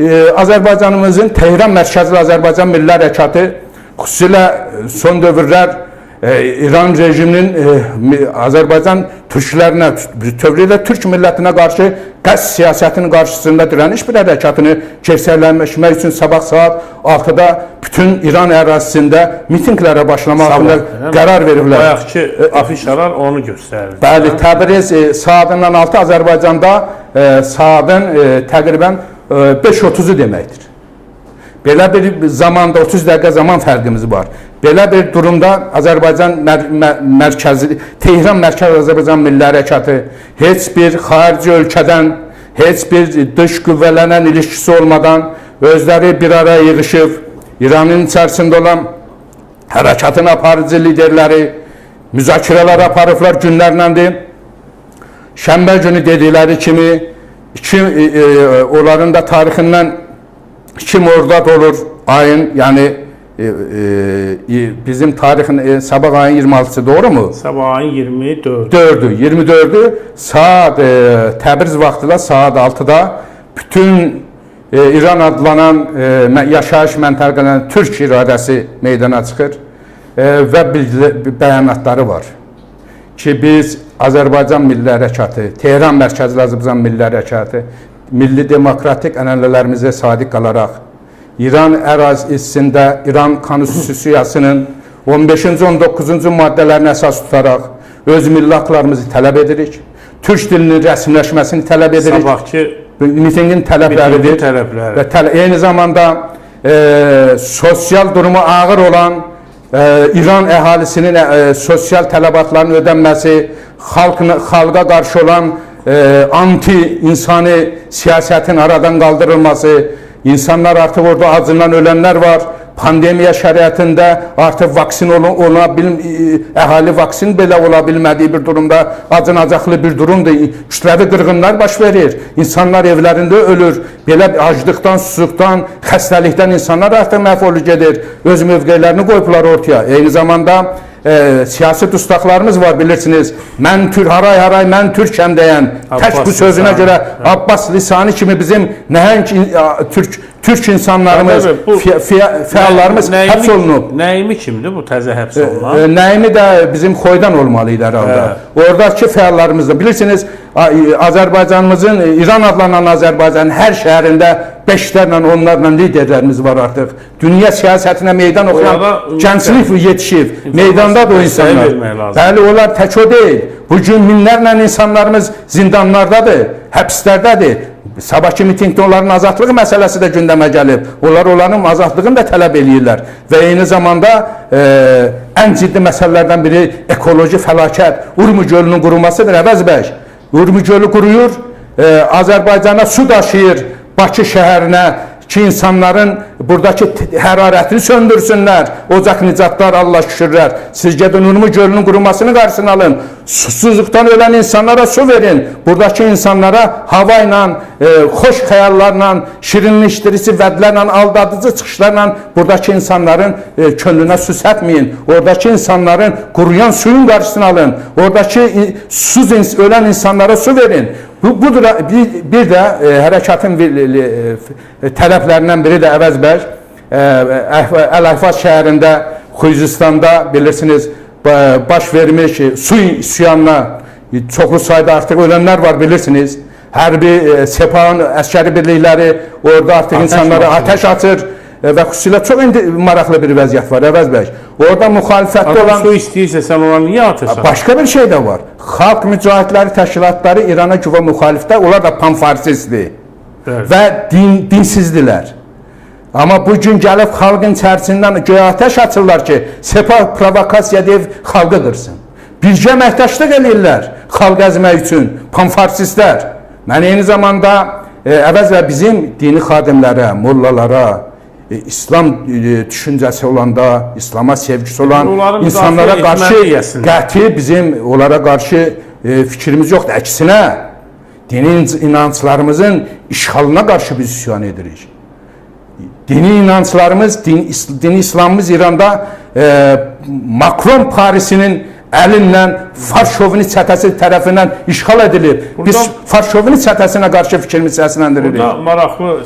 e, Azərbaycanımızın Tehran mərkəzli Azərbaycan Milli Hərəkatı xüsusilə e, son dövrlər e, İran rejiminin e, Azərbaycan türklərinə, bütövlükdə Türk millətinə qarşı qəsd siyasətinin qarşısında dirəniş bir hərəkatını kersərlənmək üçün sabah saat 6-da bütün İran ərazisində mitinqlərə başlamaq haqqında qərar veriblər. Bayaqki afişalar onu göstərir. Bəli, Təbriz e, saatından 6 Azərbaycanda e, saatın e, təqribən e, 5.30-u deməkdir. Belə bir zamanda 30 dəqiqə zaman fərqimiz var. Belə bir durumda Azərbaycan mər mər mərkəzi Tehran Mərkəz Azərbaycan Milli Hərəkatı heç bir xarici ölkədən, heç bir dış qüvvələnən ilişkisi olmadan özləri bir araya yığışıb İranın içərisində olan hərəkatın aparıcı liderləri müzakirələr aparıblar günlərləndir. Şənbə günü dedikləri kimi iki, e, e, onların da tarixindən 2 Mordad olur ayın, yəni e, e, bizim tarixin e, sabah ayın 26-sı doğru mu? Sabahın 24. 4'ü, 24'ü saat e, Təbriz vaxtıyla saat 6-da bütün e, İran adlanan e, yaşayış məntəqələrinin Türk iradəsi meydana çıxır e, və bəyanatları var ki biz Azərbaycan Milli Hərəkatı, Tehran mərkəzli Azərbaycan Milli Hərəkatı milli demokratik ənənələrimizə sadiq qalaraq İran ərazisində İran konstitusiyasının 15-ci 19-cu maddələrini əsas tutaraq öz milli haqlarımızı tələb edirik. Türk dilinin rəsmiləşməsini tələb edirik. Sabahki Mitinqin tələbləridir. Tələbləri. Və təl eyni zamanda e, sosial durumu ağır olan e, İran əhalisinin e, sosial tələbatlarının ödənməsi, xalqına, xalqa qarşı olan e, anti insani siyasətin aradan qaldırılması, insanlar artıq orada acından ölənlər var. Pandemiya şəraitində artıq vaksin ola, ola bil, e, vaksin belə ola bir durumda acınacaqlı bir durumdur. Kütləvi qırğınlar baş verir. İnsanlar evlərində ölür. Belə aclıqdan, susuzluqdan, xəstəlikdən insanlar artıq məhv gedir. Öz mövqelərini qoyublar ortaya. Eyni zamanda e, siyasi dustaqlarımız var bilirsiniz. Mən Tür haray haray mən Türkəm deyən tək Abbas bu sözünə Lisani. görə Abbas Lisani kimi bizim a, Türk Türk insanlarımız, Tabii, bu- fəallarımız Nəyimi- həbs olunub. Nəyimi kimdir bu təzə həbs E, olunan? Nəyimi də bizim xoydan olmalıydı herhalde. Oradakı fəallarımız da bilirsiniz Azərbaycanımızın e, İran adlanan Azərbaycanın hər şəhərində beşlərlə, onlarla liderlərimiz var artıq. Dünya siyasətinə meydan oxuyan gənclik yetişib. Meydandadır o dəstəyi insanlar. Bəli, onlar tək o deyil. Bugün minlərlə insanlarımız zindanlardadır, həbslərdədir. Sabahki mitingdə onların azadlığı məsələsi də gündəmə gəlib. Onlar onların azadlığını da tələb eləyirlər. Və eyni zamanda e, ən ciddi məsələlərdən biri ekoloji fəlakət, Urmu gölünün qurulmasıdır Əvəz bəy. Urmu gölü quruyur, e, Azərbaycana su daşıyır Bakı şəhərinə ki insanların buradakı hərarətini söndürsünlər. Ocaq nicatlar Allah şükürlər. Siz gedin Urmu gölünün qurumasını qarşısını alın. Susuzluqdan ölən insanlara su verin. Buradakı insanlara hava ilə, e, xoş xəyallarla, şirinləşdirici vədlərlə, aldadıcı çıxışlarla buradakı insanların e, könlünə su səpməyin. Oradakı insanların quruyan suyun qarşısını alın. Oradakı susuz ins- ölən insanlara su verin. Bu budur bir, bir də e, hərəkatın bir, e, tələblərindən biri də Əvəz bəy e, Əl-Əhvaz şəhərində Xuzistanda bilirsiniz ba- baş vermiş e, su üsyanına çoxlu sayda artıq ölənlər var bilirsiniz. Hərbi e, Sepahın əskəri birlikləri orada artıq Atəş insanlara ateş açır və xüsusilə çox indi maraqlı bir vəziyyət var Əvəz bəy. Orada müxalifətdə Adam olan su istəyirsə sən ona niyə atırsan? Başka bir şey de var. Halk mücahitleri teşkilatları İran'a güve muhalifte. Onlar da panfarsistdir. Evet. Ve din, dinsizdiler. Ama bu gün gəlib xalqın içərisindən göyə ateş açırlar ki, Sepah provokasiya deyib xalqı qırsın. Bircə əməkdaşlıq eləyirlər xalq əzmək üçün, panfarsistlər. Mən eyni zamanda e, əvəz və bizim dini xadimlərə, mollalara, e, İslam e, düşüncəsi olanda, İslama sevgisi olan Onları insanlara müdafiə qarşı qəti bizim onlara qarşı e, fikrimiz yoxdur. Əksinə, dini inanclarımızın işğalına qarşı biz üsyan edirik. Dini inanclarımız, din, is- dini İslamımız İranda e, Makron Parisinin əlinlə Fars şovinist çətəsi tərəfindən işğal edilib. Biz Burada- Fars şovinist çətəsinə qarşı fikrimizi səsləndiririk. Burada maraqlı